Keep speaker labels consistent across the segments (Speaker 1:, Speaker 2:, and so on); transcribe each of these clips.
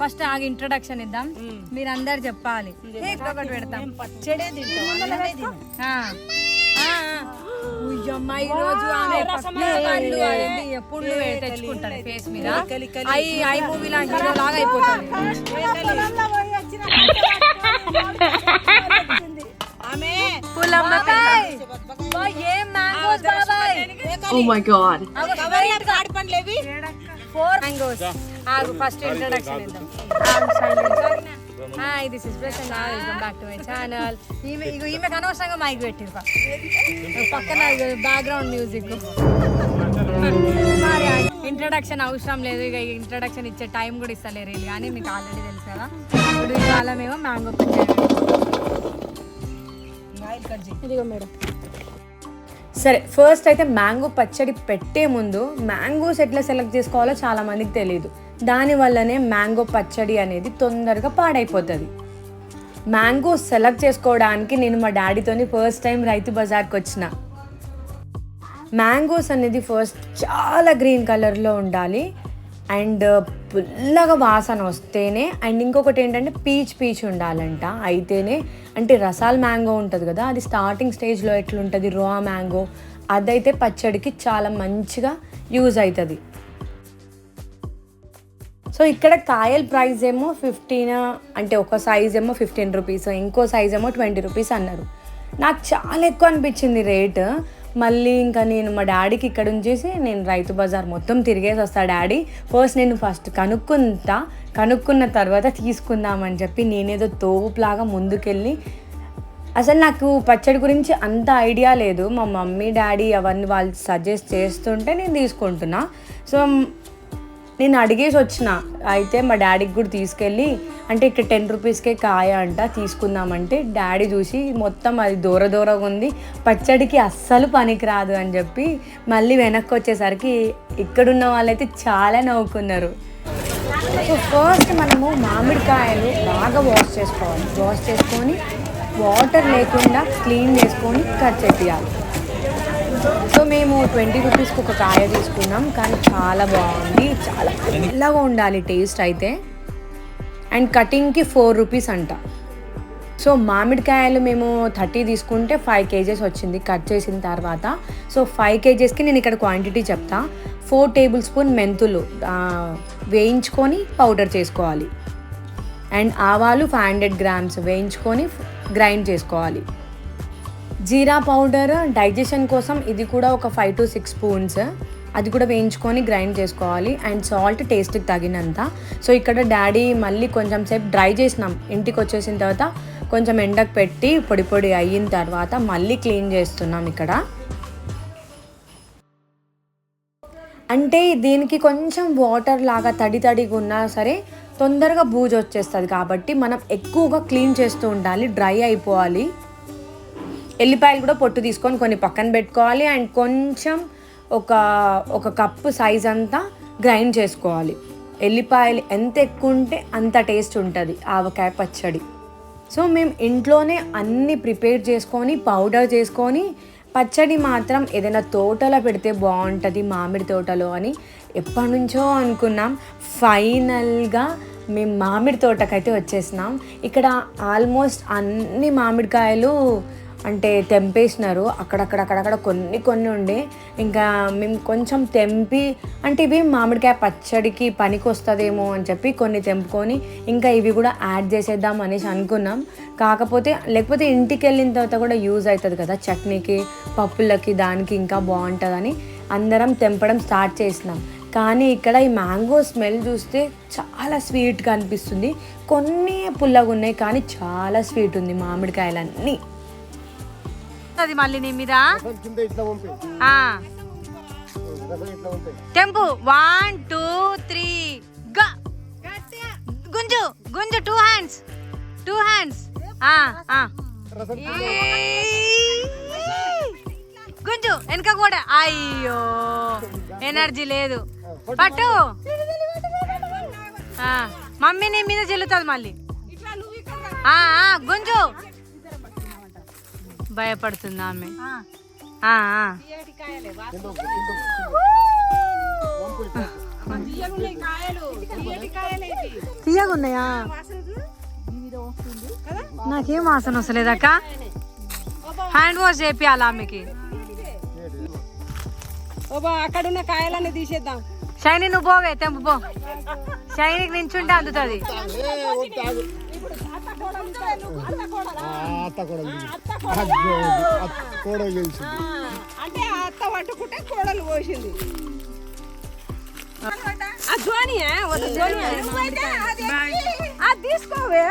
Speaker 1: First ఆగి introduction ఇద్దాం. మీరు అందరు చెప్పాలి. ఒకటి పెడతాం?
Speaker 2: చెడే
Speaker 1: రోజు ఫేస్ మీద. ఐ ఐ లాగా
Speaker 2: ఆమె
Speaker 1: ఓ, ఏం మ్యాంగోస్ బాబాయ్
Speaker 3: Oh my god.
Speaker 2: కవర్లో తాడి పండ్లు ఏవి?
Speaker 1: ఫోర్ మ్యాంగోస్ ఆగు ఫస్ట్ ఇంట్రడక్షన్ ఇద్దాం. Hi this is present welcome back to my channel ఈమె ఇగో ఈమెకు అనవసరంగా మైక్ పెట్టిరు. పక్కన బ్యాక్గ్రౌండ్ మ్యూజిక్ ఇంట్రడక్షన్ అవసరం లేదు. ఇక ఇంట్రడక్షన్ ఇచ్చే టైం కూడా ఇస్తలేరు కానీ మీకు ఆల్రెడీ తెలుసు కదా. ఇప్పుడు కాలం ఏమో మ్యాంగో పచ్చడి. ఇదిగో మేడం. సరే ఫస్ట్ అయితే మ్యాంగో పచ్చడి పెట్టే ముందు మ్యాంగోస్ ఎట్లా సెలెక్ట్ చేసుకోవాలో చాలా మందికి తెలియదు దానివల్లనే మ్యాంగో పచ్చడి అనేది తొందరగా పాడైపోతుంది. మ్యాంగో సెలెక్ట్ చేసుకోవడానికి నేను మా డాడీతోని ఫస్ట్ టైం రైతు బజార్కి వచ్చిన. మ్యాంగోస్ అనేది ఫస్ట్ చాలా గ్రీన్ కలర్లో ఉండాలి. అండ్ పుల్లగా వాసన వస్తేనే అండ్ ఇంకొకటి ఏంటంటే పీచ్ పీచ్ ఉండాలంట. అయితేనే అంటే రసాల్ మ్యాంగో ఉంటుంది కదా అది స్టార్టింగ్ స్టేజ్లో ఎట్లుంటుంది రా మ్యాంగో అదైతే పచ్చడికి చాలా మంచిగా యూజ్ అవుతుంది సో ఇక్కడ కాయల ప్రైస్ ఏమో ఫిఫ్టీన్ అంటే ఒక సైజ్ ఏమో ఫిఫ్టీన్ రూపీస్ ఇంకో సైజ్ ఏమో ట్వంటీ రూపీస్ అన్నారు. నాకు చాలా ఎక్కువ అనిపించింది రేట్ మళ్ళీ ఇంకా నేను మా డాడీకి ఇక్కడ ఉంచేసి నేను రైతు బజార్ మొత్తం తిరిగేసి వస్తా. డాడీ ఫస్ట్ నేను ఫస్ట్ కనుక్కుంటా కనుక్కున్న తర్వాత తీసుకుందామని చెప్పి నేనేదో తోపులాగా ముందుకెళ్ళి అసలు నాకు పచ్చడి గురించి అంత ఐడియా లేదు. మా మమ్మీ డాడీ అవన్నీ వాళ్ళు సజెస్ట్ చేస్తుంటే నేను తీసుకుంటున్నా. సో నేను అడిగేసి వచ్చిన. అయితే మా డాడీకి కూడా తీసుకెళ్ళి అంటే ఇక్కడ టెన్ రూపీస్కే కాయ అంట తీసుకుందామంటే డాడీ చూసి మొత్తం అది దూర దూరంగా ఉంది. పచ్చడికి అస్సలు పనికిరాదు అని చెప్పి మళ్ళీ వెనక్కి వచ్చేసరికి ఇక్కడున్న వాళ్ళైతే చాలా నవ్వుకున్నారు. సో ఫస్ట్ మనము మామిడికాయలు బాగా వాష్ చేసుకోవాలి. వాష్ చేసుకొని వాటర్ లేకుండా క్లీన్ చేసుకొని కట్ చేయాలి సో మేము ట్వంటీ రూపీస్కి ఒక కాయ తీసుకున్నాం. కానీ చాలా బాగుంది. చాలా తెల్లగా ఉండాలి టేస్ట్ అయితే. అండ్ కటింగ్కి ఫోర్ రూపీస్ అంట. సో మామిడికాయలు మేము థర్టీ తీసుకుంటే ఫైవ్ కేజెస్ వచ్చింది. కట్ చేసిన తర్వాత. సో ఫైవ్ కేజెస్కి నేను ఇక్కడ క్వాంటిటీ చెప్తా. ఫోర్ టేబుల్ స్పూన్ మెంతులు వేయించుకొని పౌడర్ చేసుకోవాలి. అండ్ ఆవాలు ఫైవ్ హండ్రెడ్ గ్రామ్స్ వేయించుకొని గ్రైండ్ చేసుకోవాలి. జీరా పౌడర్ డైజెషన్ కోసం ఇది కూడా ఒక ఫైవ్ టు సిక్స్ స్పూన్స్. అది కూడా వేయించుకొని గ్రైండ్ చేసుకోవాలి. అండ్ సాల్ట్ టేస్ట్కి తగినంత. సో ఇక్కడ డాడీ మళ్ళీ కొంచెం సేపు డ్రై చేసినాం. ఇంటికి వచ్చేసిన తర్వాత కొంచెం ఎండకు పెట్టి పొడి పొడి అయిన తర్వాత మళ్ళీ క్లీన్ చేస్తున్నాం ఇక్కడ. అంటే దీనికి కొంచెం వాటర్ లాగా తడి తడిగా ఉన్నా సరే తొందరగా బూజు వచ్చేస్తుంది కాబట్టి మనం ఎక్కువగా క్లీన్ చేస్తూ ఉండాలి డ్రై అయిపోవాలి. ఎల్లిపాయలు కూడా పొట్టు తీసుకొని కొన్ని పక్కన పెట్టుకోవాలి అండ్ కొంచెం ఒక ఒక కప్పు సైజ్ అంతా గ్రైండ్ చేసుకోవాలి. ఎల్లిపాయలు ఎంత ఎక్కువ ఉంటే అంత టేస్ట్ ఉంటుంది ఆవకాయ పచ్చడి. సో మేము ఇంట్లోనే అన్నీ ప్రిపేర్ చేసుకొని పౌడర్ చేసుకొని పచ్చడి మాత్రం ఏదైనా తోటలో పెడితే బాగుంటుంది మామిడి తోటలో అని ఎప్పటి నుంచో అనుకున్నాం. ఫైనల్గా మేము మామిడి తోటకైతే వచ్చేసినాం. ఇక్కడ ఆల్మోస్ట్ అన్ని మామిడికాయలు అంటే తెంపేసినారు. అక్కడక్కడ అక్కడక్కడ కొన్ని కొన్ని ఉండే. ఇంకా మేము కొంచెం తెంపి అంటే ఇవి మామిడికాయ పచ్చడికి పనికి వస్తుందేమో అని చెప్పి కొన్ని తెంపుకొని ఇంకా ఇవి కూడా యాడ్ చేసేద్దాం అనేసి అనుకున్నాం. కాకపోతే లేకపోతే ఇంటికి వెళ్ళిన తర్వాత కూడా యూజ్ అవుతుంది కదా చట్నీకి పప్పులకి దానికి ఇంకా బాగుంటుందని అందరం తెంపడం స్టార్ట్ చేసినాం. కానీ ఇక్కడ ఈ మ్యాంగో స్మెల్ చూస్తే చాలా స్వీట్గా అనిపిస్తుంది. కొన్ని పుల్లగా ఉన్నాయి కానీ చాలా స్వీట్ ఉంది మామిడికాయలన్నీ. అది మళ్ళీ నీ మీద? తెంపు వన్ టూ త్రీ గా గుంజు గుంజు టూ హ్యాండ్స్ టూ హ్యాండ్స్ గుంజు వెనక కూడా. అయ్యో ఎనర్జీ లేదు. పట్టు. ఆ, మమ్మీ నీ మీద చెల్లుతుంది మళ్ళీ. ఆ, ఆ, గుంజు.
Speaker 4: ఇట్లా వంపు.
Speaker 5: తీయగున్నాయి?
Speaker 3: నాకేం వాసన వస్తలేదక్క హ్యాండ్ వాష్ చేపియాలా ఆమెకి?
Speaker 4: ఏంటి?
Speaker 5: ఓబా అక్కడ ఉన్న కాయలన్నీ తీసేద్దాం.
Speaker 3: షైని నువ్వు పోవే తెంపు పో. షైనికి నించుంటే అందుతుంది.
Speaker 5: అత్త కోడలు కోడలు
Speaker 4: చేసింది
Speaker 5: అంటే అత్త పట్టుకుంటే కోడలు పోసింది అది తీసుకోవే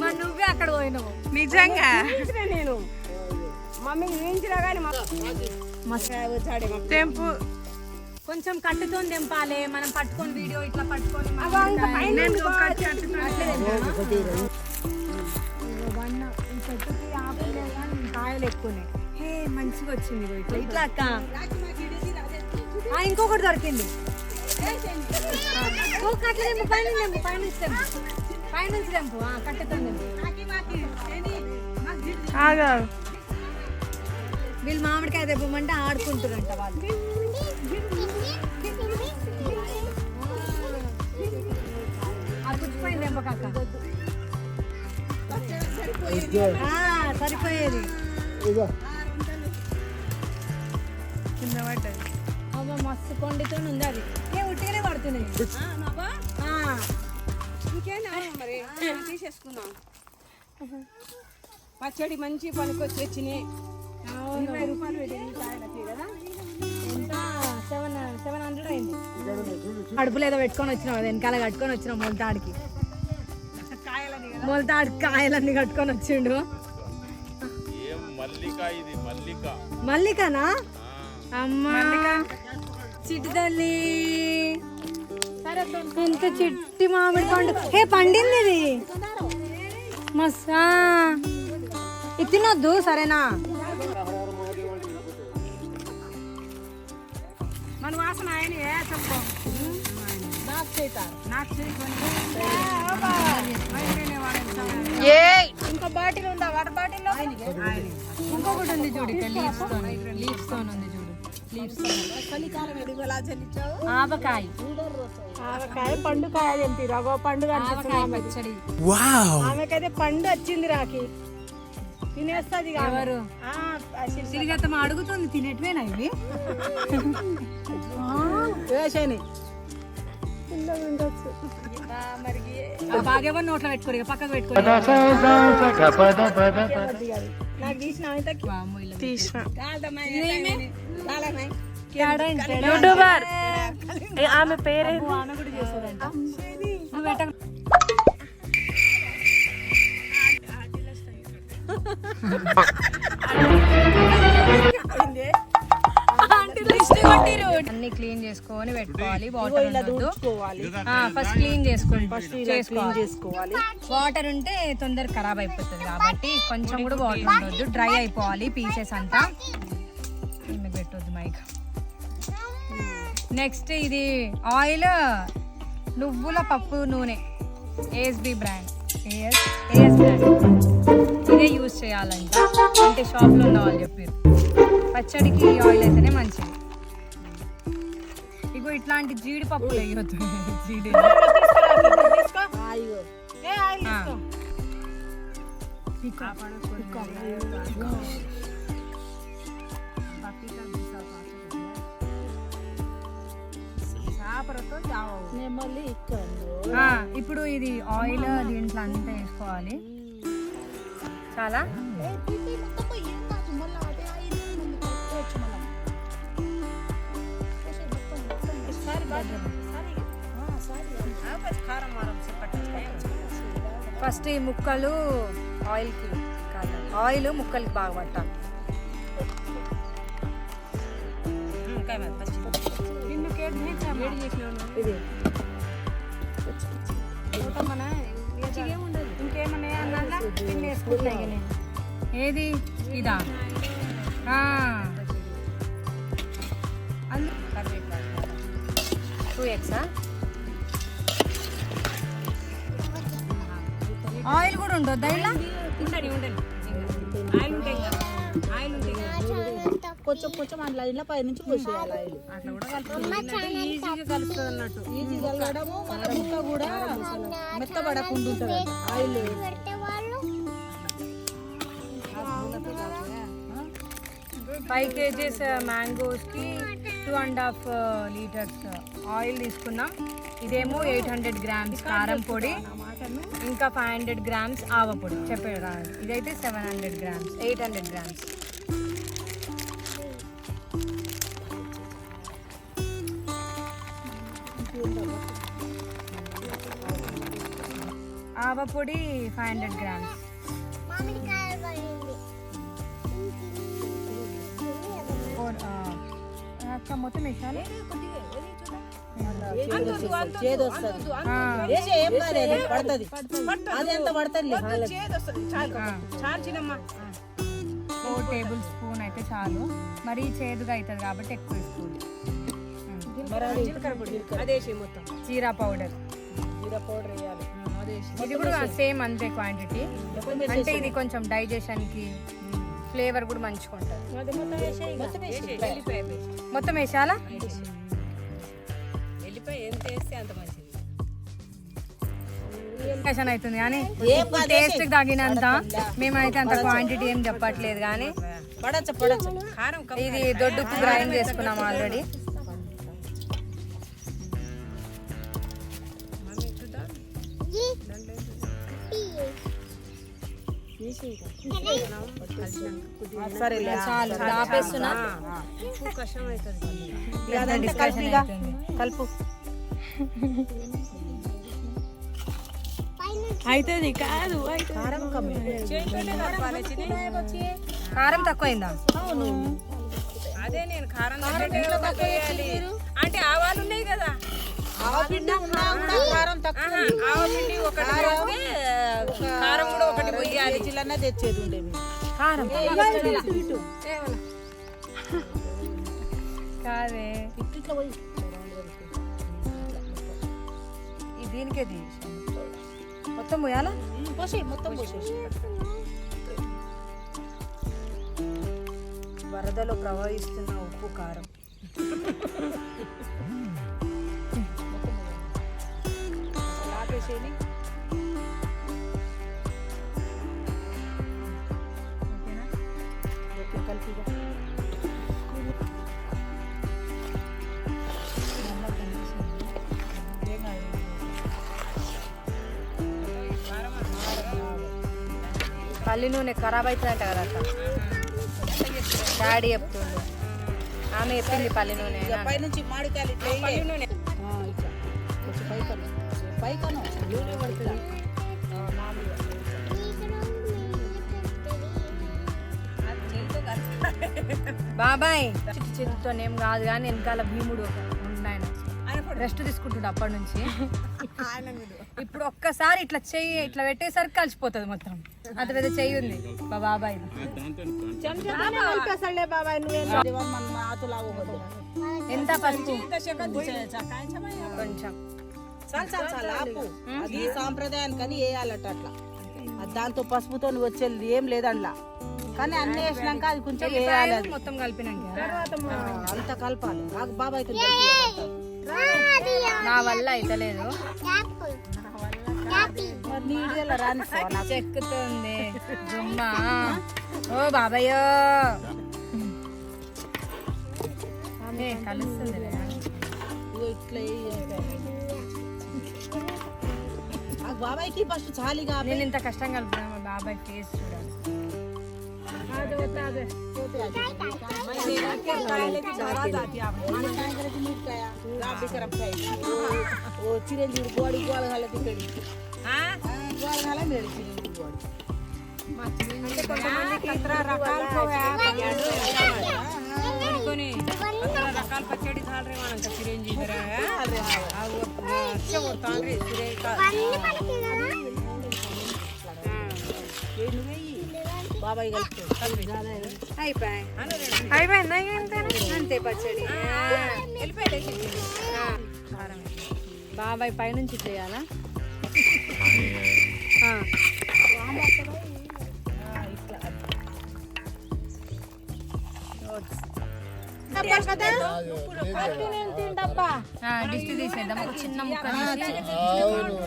Speaker 3: మా నువ్వే అక్కడ పోయినావు
Speaker 5: నిజంగా నేను మమ్మీ చూపించినా కానీ వచ్చాడే
Speaker 3: తెంపు కొంచెం కట్టుతో తెంపాలి మనం పట్టుకొని వీడియో ఇట్లా పట్టుకొని కాయలు ఎక్కువనే హే మంచిగా వచ్చింది ఇట్లా. ఇట్లా అక్క. ఇంకొకటి దొరికింది. పైన పైన పైన నుంచి వీళ్ళు మామిడికాయ తెప్పమంటే ఆడుకుంటారంట వాళ్ళు. ఆ పుచ్చిపోయింది తెంపకక్క. ఆ, సరిపోయేది. కింద పడ్డది. మస్తు కొండితో ఉంది అది. ఏ ఉట్టిగానే పడుతున్నాయి. ఆ,
Speaker 5: ఇంకేనా మరి? తీసేసుకుందాం పచ్చడి మంచి పనికొచ్చి వచ్చినాయి ఇరవై రూపాయలు పెట్టింది కదా?
Speaker 3: సెవెన్ హండ్రెడ్ అయింది. అడుపులు ఏదో పెట్టుకొని వచ్చినావు వెనకాల కట్టుకొని వచ్చినావు మొలతాడికి.
Speaker 5: కాయలని
Speaker 3: మొలతాడి కాయలన్నీ కట్టుకొని వచ్చిండు. మల్లికనా? అమ్మా. చిట్టి తల్లి. ఎంత చిట్టి మామిడి పండు. హే పండింది ఇది? మస్తా ఇది తినొద్దు సరేనా?
Speaker 5: మన వాసన ఆయన ఏ చెప్పు. నాకు చేస్తారు నాకు ఇంకో బాటిల్ ఉందా? వాటర్ బాటిల్
Speaker 3: ఇంకొకటి ఉంది చూడు ఇక్కడ లీవ్స్తో లీవ్స్తో ఉంది చూడు. లీవ్స్ ఆవకాయ.
Speaker 5: ఆవకాయ పండు కాయ తెంపిరు అగో పండు
Speaker 3: ఆవకాయ పచ్చడి.
Speaker 5: ఆమెకైతే పండు వచ్చింది రాకి. తినేస్తుంది
Speaker 3: ఎవరు? సిరిగతం అడుగుతుంది తినేటివేనా ఇవి? ఆ బాగేవో నోట్లో పెట్టుకోరు ఇక పక్కకు పెట్టుకోరు
Speaker 5: నాకు తీసిన
Speaker 3: యూట్యూబర్ ఆమె పేరే ఆమె కూడా చేసేదంట నువ్వు. అన్ని క్లీన్ చేసుకొని పెట్టుకోవాలి వాటర్ ఉండొద్దు. ఫస్ట్ క్లీన్ చేసుకోండి. చేసుకోవాలి.
Speaker 5: చేసుకోవాలి.
Speaker 3: వాటర్ ఉంటే తొందర ఖరాబ్ అయిపోతుంది కాబట్టి కొంచెం కూడా వాటర్ ఉండొద్దు. డ్రై అయిపోవాలి పీసెస్ అంతా. పెట్టొద్దు మైక్. నెక్స్ట్ ఇది ఆయిల్ నువ్వుల పప్పు నూనె. ASB brand AS AS brand ఇదే యూజ్ చేయాలంట. అంటే షాప్లో ఉన్న వాళ్ళు చెప్పారు. పచ్చడికి ఆయిల్ అయితేనే మంచిది. ఇట్లాంటి జీడిపప్పులు వేయొద్దు జీడి. ఆ. ఆ, ఇప్పుడు ఇది ఆయిల్ దీంట్లో అంతా వేసుకోవాలి. చాలా? ఫస్ట్ ఈ ముక్కలు ఆయిల్కి కాదు ఆయిల్ ముక్కలకి బాగా పట్టాలి. ఏది? ఇదా? టూ ఎక్సా? ఆయిల్ కూడా ఉండొద్దా ఇలా?
Speaker 5: ఉండండి ఉండండి. ఆయిల్ ఉంటాయి ఆయిల్ ఉంటాయి
Speaker 2: కొంచెం కొంచెం అందులో ఇలా పై నుంచి పోసేయాలి ఆయిల్.
Speaker 5: అట్లా కూడా కలుపుతుంది ఈజీగా కలుస్తుంది అన్నట్టు.
Speaker 2: ఈజీ కలగడము మన ముక్క కూడా మెత్తబడకుండా ఉంటుంది oil
Speaker 3: five kgs మ్యాంగోస్కి two and half litres oil తీసుకున్నాం. ఇదేమో ఎయిట్ హండ్రెడ్ గ్రామ్స్ కారం పొడి ఇంకా ఫైవ్ హండ్రెడ్ గ్రామ్స్ ఆవ పొడి. చెప్పారా ఇదైతే seven hundred grams eight hundred grams ఆవ పొడి ఫైవ్ హండ్రెడ్ గ్రామ్స్ మొత్తం వేసాలి.
Speaker 2: పడుతుంది. అది ఎంత పడుతుంది?
Speaker 5: చిన్నమ్మ.
Speaker 3: ఫోర్ టేబుల్ స్పూన్ అయితే చాలు. మరీ చేదుగా అవుతుంది కాబట్టి ఎక్కువ
Speaker 5: మొత్తం.
Speaker 3: జీరా పౌడర్.
Speaker 2: జీరా పౌడర్ వేయాలి.
Speaker 3: ఇది కూడా సేమ్ అంతే క్వాంటిటీ. అంటే ఇది కొంచెం డైజెషన్కి ఫ్లేవర్ కూడా మంచిగా ఉంటుంది.
Speaker 2: మొత్తం
Speaker 3: వేసాలా డిస్కషన్ అవుతుంది కానీ టేస్ట్ తగినంత మేమైతే అంత క్వాంటిటీ ఏం చెప్పట్లేదు కానీ ఇది దొడ్డుకు గ్రైండ్ చేసుకున్నాం ఆల్రెడీ
Speaker 2: సరే
Speaker 3: చాలు ఆపేస్తున్నా.
Speaker 2: కలిపి.
Speaker 5: అవుతుంది కాదు
Speaker 2: కారం
Speaker 3: తక్కువైందా?
Speaker 5: అదే నేను కారం. అంటే ఆవాలు ఉన్నాయి కదా.
Speaker 2: కారం
Speaker 5: ఒకటి కూడా ఒకటి పోయాలి.
Speaker 2: తెచ్చేది ఉండే మేము.
Speaker 3: కారం
Speaker 2: ఇటు.
Speaker 3: కాదే
Speaker 2: ఇటు ఇట్లా పోయి.
Speaker 3: ఇది దీనికే తీసి మొత్తం పోయాలా?
Speaker 2: మొత్తం పోసేసి
Speaker 3: వరదలో ప్రవహిస్తున్న ఉప్పు కారం. ఓకేనా?
Speaker 2: కాదు.
Speaker 3: పల్లి నూనె ఖరాబ్ అవుతుందంట కదా అక్క. డాడీ చెప్తుండు. ఆమె చెప్పింది పల్లి నూనె
Speaker 2: ఇక పైనుంచి పైకను. పడుతుంది.
Speaker 3: బాబాయ్ చిట్టి చేతితో ఏం కాదు కానీ వెనకాల భీముడు ఉన్నాయన. రెస్ట్ తీసుకుంటుండు అప్పటి నుంచి. ఇప్పుడు ఒక్కసారి ఇట్లా చెయ్యి ఇట్లా పెట్టేసరికి కలిసిపోతుంది మొత్తం. అంత పెద్ద చెయ్యి ఉంది మా బాబాయ్. ఎంత పసుపు? కొంచెం.
Speaker 2: చాలు చాలు చాలు ఆపు. అది సాంప్రదాయానికి అని వేయాలట అట్లా. అది దాంతో పసుపుతో వచ్చేది ఏం లేదండ్లా కానీ అన్ని వేసినాక అది కొంచెం వేయాలి.
Speaker 3: మొత్తం కలిపినాక
Speaker 2: అంత కలపాలి. నాకు బాబాయ్
Speaker 3: నా వల్ల అయితలేదు.
Speaker 2: రానిస్తావా నాకు.
Speaker 3: చెక్కుతుంది. జుమ్మా ఓ బాబాయ్యో. ఏ, కలుస్తుంది.
Speaker 2: ఇట్లా బాబాయ్కి ఫస్ట్ చాలిగా
Speaker 3: నేను ఇంత కష్టం కలుపుతున్నా మా బాబాయ్ ఫేస్ చూడాలి.
Speaker 2: ఓ చిరంజీవి గోడి గోడ గల తిక్కడి గోడ గల మేడి చిరంజీవి గోడి.
Speaker 5: కొని రకాల పచ్చడి తాళరే మనంత చిరంజీవి తాండ్రి
Speaker 2: ఏడు వెయ్యి బాబాయ్ కలుపుతాడు
Speaker 3: అయిపోయి అయిపోయిందా అంతే పచ్చడి ఆ. బాబాయ్ పైనుంచి చేయాలా డిస్ట్ తీసేద్దాం ఒక చిన్న ముక్క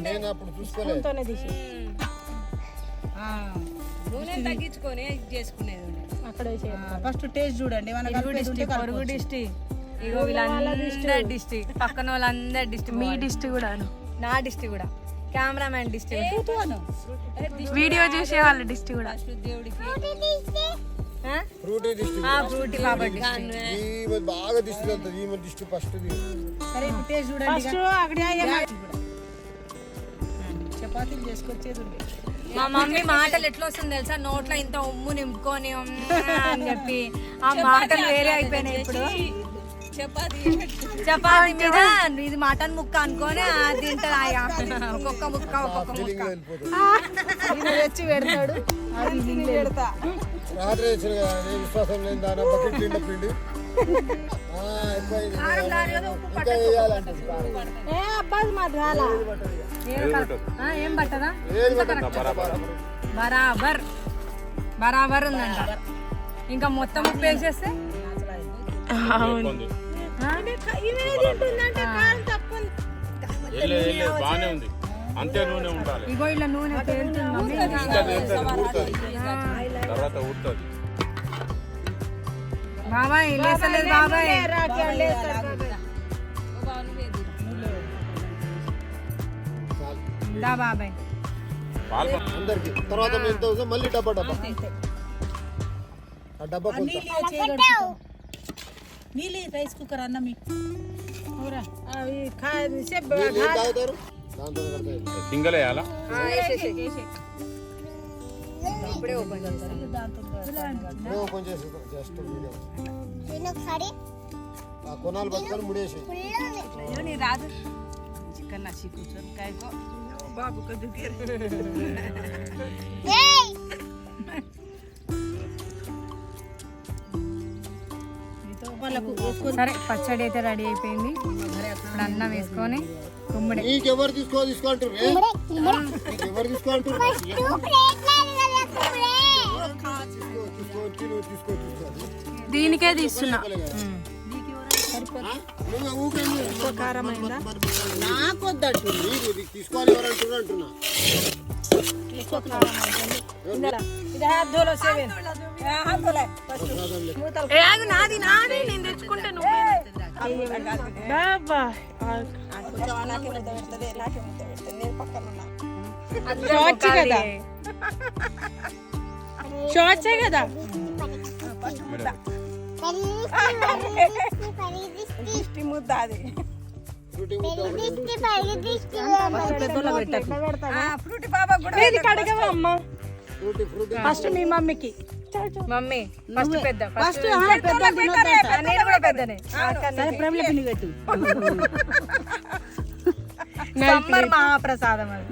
Speaker 4: నేను అప్పుడు చూసుకోలేదు
Speaker 5: నూనె తగ్గించుకొని చేసుకునేది
Speaker 2: ఫస్ట్ టేస్ట్ చూడండి మన
Speaker 3: ఇరుగు పొరుగు డిస్ట్రిక్ట్ ఇగో వీళ్ళందరి పక్కన వాళ్ళందరి డిస్ట్రిక్ట్ మీ డిస్ట్రిక్ట్ కూడా నా డిస్ట్రిక్ట్ కూడా కెమెరామ్యాన్ డిస్ట్రిక్ట్ వీడియో చూసే వాళ్ళ డిస్ట్రిక్ట్ కూడా
Speaker 4: ఫ్రూటీ దిష్టి.
Speaker 3: ఫ్రూటీ బాబా డిస్టి
Speaker 4: ఈమె బాగా దిష్టి వెళ్తుంది ఈమె దిష్టి ఫస్ట్
Speaker 2: సరే ఇప్పుడు టేస్ట్ చూడండి ఫస్ట్ అక్కడ చపాతీలు చేసుకొచ్చేది ఉండే
Speaker 3: మా మమ్మీ మాటలు ఎట్లా వస్తుంది తెలుసా? నోట్లో ఇంత ఉమ్ము నింపుకొని అని చెప్పి ఆ మాటలు వేరే అయిపోయినాయి ఇప్పుడు.
Speaker 5: చపాతీ.
Speaker 3: చపాతి మీద ఇది మటన్ ముక్క అనుకొని అది తింటది ఒక్కొక్క ముక్క ఒక్కొక్క ముక్క.
Speaker 2: తెచ్చి పెడతాడు.
Speaker 4: రాత్రి వేసిన కదా ఏ విశ్వాసం లేని దాని బకెట్ నిండా పిండి ఆ, ఎక్కువైంది. ఇంకా వేయాలంటే కారం.
Speaker 2: ఏ అబ్బాయి మా రాలా?
Speaker 3: ఆ, ఏం పట్టదా?
Speaker 4: ఏది పట్టదు? బరాబర్.
Speaker 3: బరాబర్. ఉందంట. ఇంకా మొత్తం ఉప్పు వేసేస్తే?
Speaker 6: బాగానే ఉంది. అంతే నూనె ఉండాలి.
Speaker 3: ఇగో ఇలా నూనె తేలుతుంది.
Speaker 6: తర్వాత ఊరుతుంది.
Speaker 3: బాబాయ్ లేసలేదు బాబాయ్. దా బాబాయ్.
Speaker 6: పాలు
Speaker 4: అందరికి. తర్వాత మేము ఎంత అవుతుందో మళ్ళీ డబ్బా డబ్బా. ఆ డబ్బా కొంత
Speaker 2: నీళ్ళు రైస్ కుక్కర్ అన్నం ఊరా. అవి
Speaker 4: తాగుతారు? దాంతో కడతాయి
Speaker 6: సింగల్ వేయాలా
Speaker 3: ఇప్పుడే ఓపెన్ చేస్తాను
Speaker 4: ఇప్పుడే ఓపెన్ చేసి జస్ట్ వీడియో ఆ కొనాలు పట్టుకొని ముడేసి
Speaker 3: రాదు
Speaker 2: చికెన్
Speaker 3: సరే పచ్చడి అయితే రెడీ అయిపోయింది. ఇప్పుడు అన్నం వేసుకొని
Speaker 4: తీసుకో ఎవరు
Speaker 3: దీనికే తీస్తున్నా.
Speaker 4: ఆ? నువ్వు ఊరికే నువ్వు
Speaker 2: నాకు వద్దంటు
Speaker 4: నీకు ఇది తీసుకోవాలి ఎవరు అంటున్నారు అంటున్నా.
Speaker 3: నాది నాది నేను తెచ్చుకుంటే నువ్వు
Speaker 2: కదా? షార్ట్సే కదా? దిష్టి ముద్ద అది.
Speaker 4: ఫ్రూటీ
Speaker 2: బాబా కూడా కడగవా అమ్మ?
Speaker 4: ఫ్రూటీ ఫ్రూటీ
Speaker 2: ఫస్ట్ మీ మమ్మీకి.
Speaker 3: మమ్మీ ఫస్ట్ పెద్ద
Speaker 2: ఫస్ట్ పెద్ద
Speaker 3: నేను కూడా పెద్దనే
Speaker 2: సరే ప్రేమల పిండి పెట్టు
Speaker 3: సమ్మర్ మహాప్రసాదం అది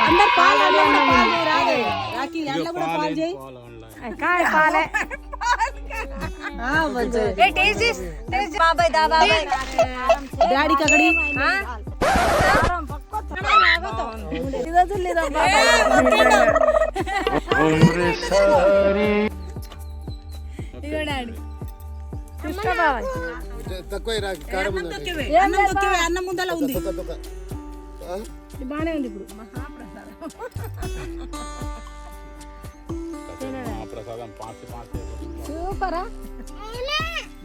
Speaker 2: అందరు పాలు అన్న పాలు చేయి, రాదే రాకి ఎండ్ల కూడా పాలు చేయి
Speaker 6: పాలు ఆన్లైన్.
Speaker 3: కాయ పాలే ఏ టేస్ట్ చేసి టేస్ట్ చేసి. బాబాయ్ దా బాబాయ్
Speaker 2: డాడీకి అక్కడి
Speaker 3: ఆ? ఇదిగో డాడీ చూసుకో బాబాయ్
Speaker 4: తక్కువ
Speaker 2: అన్నం తొక్కివే, అన్నం ముందల ఉంది? బానే ఉంది ఇప్పుడు
Speaker 6: ఆ ప్రసాదం పాసి పాసి
Speaker 2: సూపరా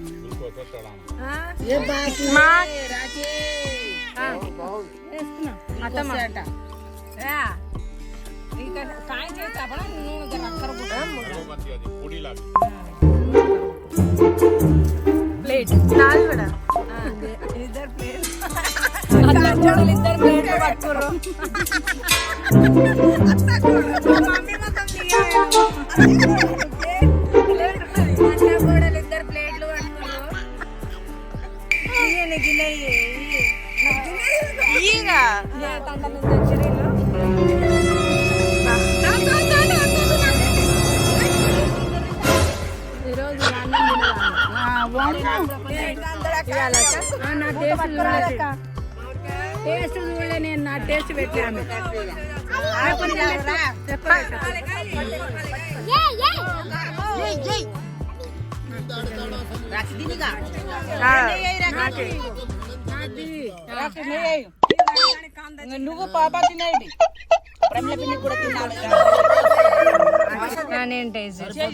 Speaker 6: గ్లూకోజ్
Speaker 5: కాయ చేసి నూనె అక్కర
Speaker 3: ప్లేట్ నాది కూడా
Speaker 5: ఇద్దరు ప్లేట్
Speaker 3: ఇద్దరు పట్టుకోరు మమ్మీ మొత్తం
Speaker 2: టేస్ట్ చూడలే నేను నా టేస్ట్ పెట్టాను.
Speaker 5: దీనిగా నువ్వు పాప తినేది. ప్రమిళ పిన్ని కూడా తినాలి.
Speaker 2: నేను టేస్ట్
Speaker 5: ఏ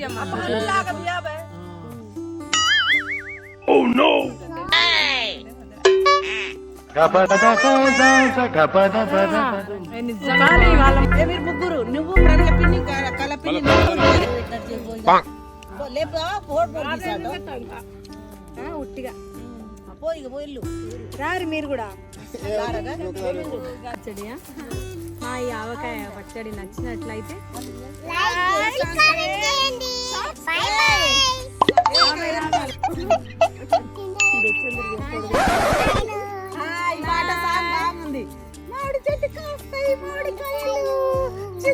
Speaker 5: మీరు ముగ్గురు నువ్వు ప్రమిళ పిన్ని క- పిన్ని
Speaker 2: ఉట్టిగా
Speaker 5: పో
Speaker 2: రారు మీరు కూడా పచ్చడి
Speaker 5: ఈ
Speaker 2: ఆవకాయ పచ్చడి నచ్చినట్లయితే